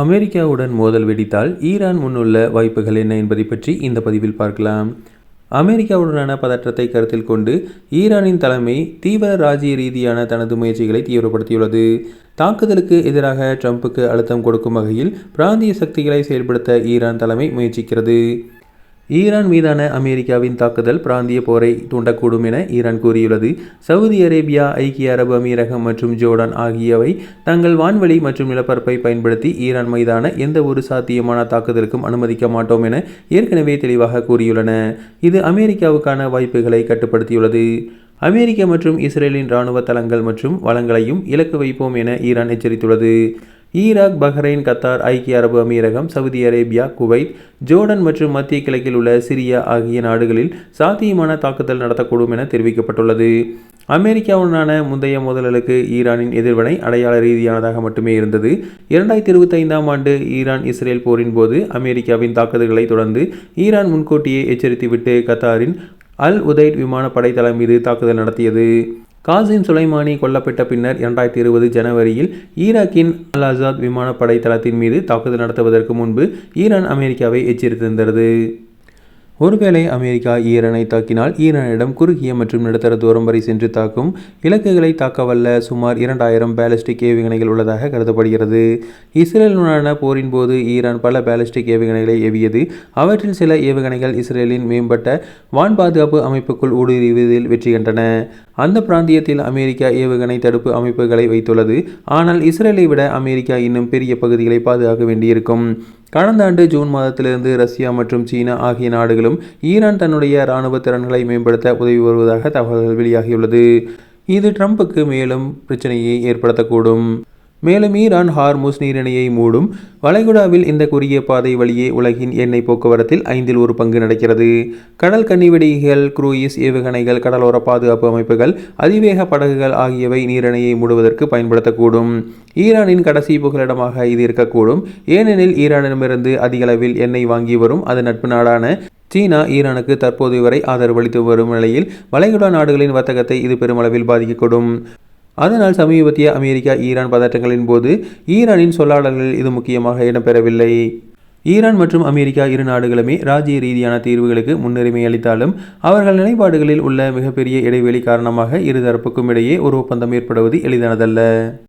அமெரிக்காவுடன் மோதல் வெடித்தால் ஈரான் முன்னுள்ள வாய்ப்புகள் என்ன என்பதை பற்றி இந்த பதிவில் பார்க்கலாம். அமெரிக்காவுடனான பதற்றத்தை கருத்தில் கொண்டு ஈரானின் தலைமை தீவிர ராஜ்ய ரீதியான தனது முயற்சிகளை தீவிரப்படுத்தியுள்ளது. தாக்குதலுக்கு எதிராக ட்ரம்புக்கு அழுத்தம் கொடுக்கும் வகையில் பிராந்திய சக்திகளை செயல்படுத்த ஈரான் தலைமை முயற்சிக்கிறது. ஈரான் மீதான அமெரிக்காவின் தாக்குதல் பிராந்திய போரை தூண்டக்கூடும் என ஈரான் கூறியுள்ளது. சவுதி அரேபியா ஐக்கிய அரபு அமீரகம் மற்றும் ஜோர்டான் ஆகியவை தங்கள் வான்வெளி மற்றும் நிலப்பரப்பை பயன்படுத்தி ஈரான் மீதான எந்த ஒரு சாத்தியமான தாக்குதலுக்கும் அனுமதிக்க மாட்டோம் என ஏற்கனவே தெளிவாக கூறியுள்ளன. இது அமெரிக்காவுக்கான வாய்ப்புகளை கட்டுப்படுத்தியுள்ளது. அமெரிக்க மற்றும் இஸ்ரேலின் இராணுவ தளங்கள் மற்றும் வளங்களையும் இலக்கு வைப்போம் என ஈரான் எச்சரித்துள்ளது. ஈராக் பஹ்ரைன் கத்தார் ஐக்கிய அரபு அமீரகம் சவுதி அரேபியா குவைத் ஜோர்டன் மற்றும் மத்திய கிழக்கில் உள்ள சிரியா ஆகிய நாடுகளில் சாத்தியமான தாக்குதல் நடத்தக்கூடும் என தெரிவிக்கப்பட்டுள்ளது. அமெரிக்காவுடனான முந்தைய மோதல்களுக்கு ஈரானின் எதிர்வினை அடையாள ரீதியானதாக மட்டுமே இருந்தது. இரண்டாயிரத்தி இருபத்தி ஐந்தாம் ஆண்டு ஈரான் இஸ்ரேல் போரின் போது அமெரிக்காவின் தாக்குதல்களை தொடர்ந்து ஈரான் முன்கூட்டியே எச்சரித்துவிட்டு கத்தாரின் அல் உதைட் விமானப்படை தளம் மீது தாக்குதல் நடத்தியது. காசிம் சுலைமானி கொல்லப்பட்ட பின்னர் இரண்டாயிரத்தி இருபது ஜனவரியில் ஈராக்கின் அல் ஆசாத் விமானப்படை தளத்தின் மீது தாக்குதல் நடத்துவதற்கு முன்பு ஈரான் அமெரிக்காவை எச்சரித்திருந்தது. ஒருவேளை அமெரிக்கா ஈரானை தாக்கினால் ஈரானிடம் குறுகிய மற்றும் நடுத்தர தூரம் வரை சென்று தாக்கும் இலக்குகளை தாக்கவல்ல சுமார் இரண்டாயிரம் பேலஸ்டிக் ஏவுகணைகள் உள்ளதாக கருதப்படுகிறது. இஸ்ரேலுடனான போரின் போது ஈரான் பல பேலஸ்டிக் ஏவுகணைகளை ஏவியது. அவற்றில் சில ஏவுகணைகள் இஸ்ரேலின் மேம்பட்ட வான் பாதுகாப்பு அமைப்புக்குள் ஊடுருவதில் வெற்றி கண்டன. அந்த பிராந்தியத்தில் அமெரிக்கா ஏவுகணை தடுப்பு அமைப்புகளை வைத்துள்ளது. ஆனால் இஸ்ரேலை விட அமெரிக்கா இன்னும் பெரிய பகுதிகளை பாதுகாக்க வேண்டியிருக்கும். கடந்த ஆண்டு ஜூன் மாதத்திலிருந்து ரஷ்யா மற்றும் சீனா ஆகிய நாடுகளும் ஈரான் தன்னுடைய இராணுவ திறன்களை மேம்படுத்த உதவி வருவதாக தகவல்கள் வெளியாகியுள்ளது. இது ட்ரம்புக்கு மேலும் பிரச்சனையை ஏற்படுத்தக்கூடும். மேலும் ஈரான் ஹார்முஸ் நீரிணையை மூடும். வளைகுடாவில் இந்த குறுகிய பாதை வழியே உலகின் எண்ணெய் போக்குவரத்தில் ஐந்தில் ஒரு பங்கு நடக்கிறது. கடல் கன்னிவெடிகள் குரூயிஸ் ஏவுகணைகள் கடலோர பாதுகாப்பு அமைப்புகள் அதிவேக படகுகள் ஆகியவை நீரிணையை மூடுவதற்கு பயன்படுத்தக்கூடும். ஈரானின் கடைசி புகலிடமாக இது இருக்கக்கூடும். ஏனெனில் ஈரானிடமிருந்து அதிகளவில் எண்ணெய் வாங்கி வரும் அது நட்பு நாடான சீனா ஈரானுக்கு தற்போது வரை ஆதரவு அளித்து வரும் நிலையில் வளைகுடா நாடுகளின் வர்த்தகத்தை இது பெருமளவில் பாதிக்கக்கூடும். அதனால் சமீபத்திய அமெரிக்கா ஈரான் பதற்றங்களின் போது ஈரானின் சொல்லாடல்களில் இது முக்கியமாக இடம்பெறவில்லை. ஈரான் மற்றும் அமெரிக்கா இரு நாடுகளுமே ராஜ்ய ரீதியான தீர்வுகளுக்கு முன்னுரிமை அளித்தாலும் அவர்கள் நிலைப்பாடுகளில் உள்ள மிகப்பெரிய இடைவெளி காரணமாக இருதரப்புக்கும் இடையே ஒரு ஒப்பந்தம் ஏற்படுவது எளிதானதல்ல.